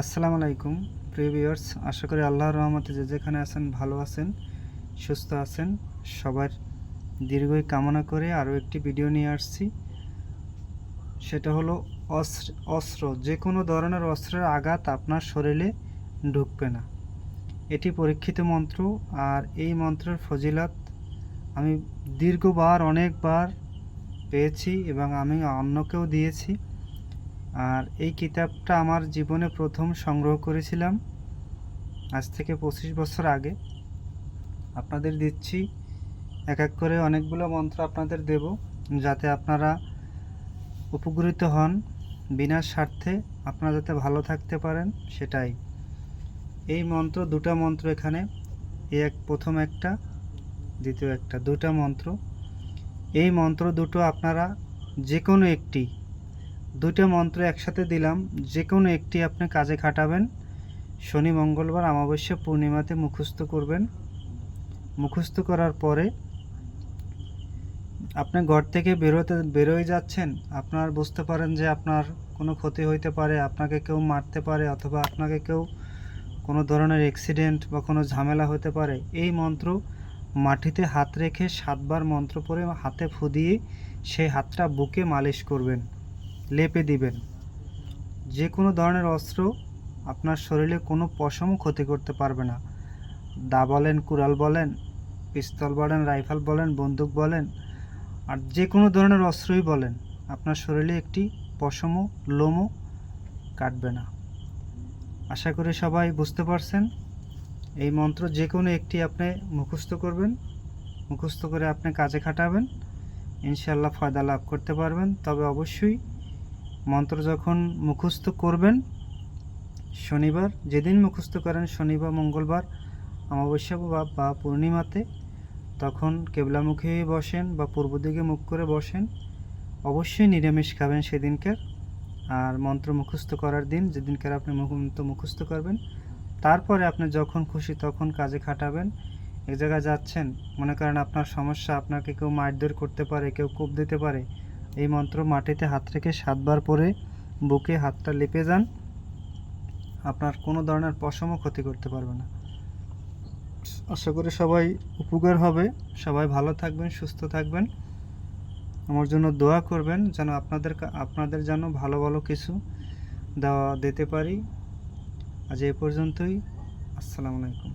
আসসালামু আলাইকুম প্রিভিয়ার্স আশা করি আল্লাহর রহমতে যে যেখানে আছেন, ভালো আছেন, সুস্থ আছেন। সবার দীর্ঘই কামনা করে আরও একটি ভিডিও নিয়ে আসছি। সেটা হলো অস্ত্র অস্ত্র। যে কোনো ধরনের অস্ত্রের আঘাত আপনার শরীরে ঢুকবে না। এটি পরীক্ষিত মন্ত্র, আর এই মন্ত্রের ফজিলাত আমি দীর্ঘবার, অনেকবার পেয়েছি এবং আমি অন্যকেও দিয়েছি। আর এই কিতাবটা আমার জীবনে প্রথম সংগ্রহ করেছিলাম আজ থেকে পঁচিশ বছর আগে। আপনাদের দিচ্ছি এক এক করে অনেকগুলো মন্ত্র আপনাদের দেব যাতে আপনারা উপকৃত হন, বিনা স্বার্থে আপনারা যাতে ভালো থাকতে পারেন সেটাই। এই মন্ত্র, দুটা মন্ত্র এখানে এই এক, প্রথম একটা, দ্বিতীয় একটা, দুটা মন্ত্র। এই মন্ত্র দুটো আপনারা যে কোনো একটি দুটো মন্ত্র একসাথে দিলাম। যে কোনো একটি আপনি কাজে খাটাবেন। শনি, মঙ্গলবার, অমাবস্যা, পূর্ণিমাতে মুখস্থ করবেন। মুখস্থ করার পরে আপনি ঘর থেকে বেরোতে, বেরোয় যাচ্ছেন আপনার বুঝতে পারেন যে আপনার কোনো ক্ষতি হইতে পারে, আপনাকে কেউ মারতে পারে অথবা আপনাকে কেউ কোনো ধরনের অ্যাক্সিডেন্ট বা কোনো ঝামেলা হতে পারে। এই মন্ত্র মাটিতে হাত রেখে সাতবার মন্ত্র পড়ে হাতে ফু দিয়ে সেই হাতটা বুকে মালিশ করবেন। লেপে দিবেন। যে কোনো ধরনের অস্ত্র আপনার শরীরে কোনো পশমও ক্ষতি করতে পারবে না। দা বলেন, কুড়াল বলেন, পিস্তল বলেন, রাইফেল বলেন, বন্দুক বলেন, আর যে কোনো ধরনের অস্ত্রই বলেন, আপনার শরীরে একটি পশমও, লোমও কাটবে না। আশা করি সবাই বুঝতে পারছেন। এই মন্ত্র যে কোনো একটি আপনি মুখস্থ করবেন, মুখস্থ করে আপনি কাজে খাটাবেন। ইনশাল্লাহ ফায়দা লাভ করতে পারবেন। তবে অবশ্যই মন্ত্র যখন মুখস্থ করবেন, শনিবার, যেদিন মুখস্থ করেন শনিবার, মঙ্গলবার, অমাবস্যা বা বা পূর্ণিমাতে, তখন কেবলামুখী বসেন বা পূর্ব দিকে মুখ করে বসেন। অবশ্যই নিরামিষ খাবেন সেদিনকার। আর মন্ত্র মুখস্থ করার দিন, যেদিনকার আপনি মুখ- মন্ত্র মুখস্থ করবেন, তারপরে আপনি যখন খুশি তখন কাজে খাটাবেন। এক জায়গায় যাচ্ছেন, মনে করেন আপনার সমস্যা, আপনাকে কেউ মারধর করতে পারে, কেউ কূপ দিতে পারে এই মন্ত্র মাটিতে হাত রেখে সাতবার পরে বুকে হাতটা লেপে যান। আপনার কোনো ধরনের পশমও ক্ষতি করতে পারবে না। আশা করি সবাই উপকার হবে। সবাই ভালো থাকবেন, সুস্থ থাকবেন। আমার জন্য দোয়া করবেন যেন আপনাদের আপনাদের যেন ভালো ভালো কিছু দেওয়া, দিতে পারি। আজ এ পর্যন্তই। আসসালামু আলাইকুম।